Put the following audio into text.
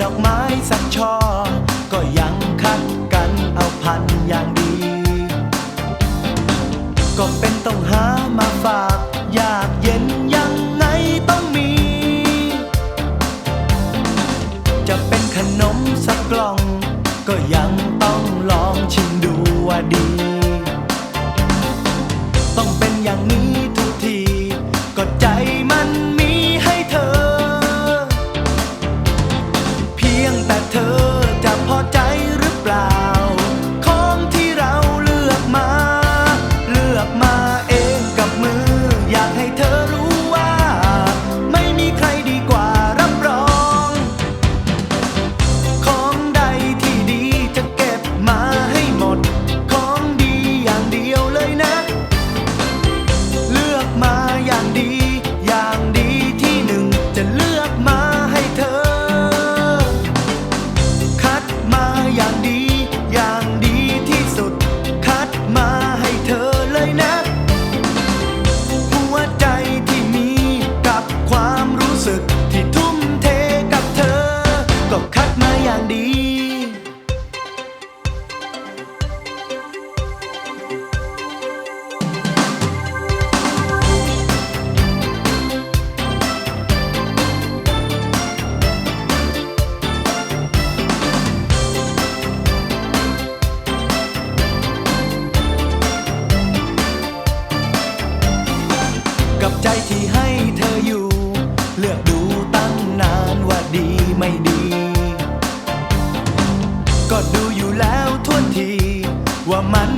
ดอกไม้สักช่อ ก็ยังคัดกันเอาพันอย่างดี ก็เป็นต้องหามาฝากอยากเย็นยังไงต้องมี จะเป็นขนมสักกล่อง ก็ยังต้องลองชิมดูว่าดีีไม่ดี ก็ดูอยู่แล้วทวนทีว่ามัน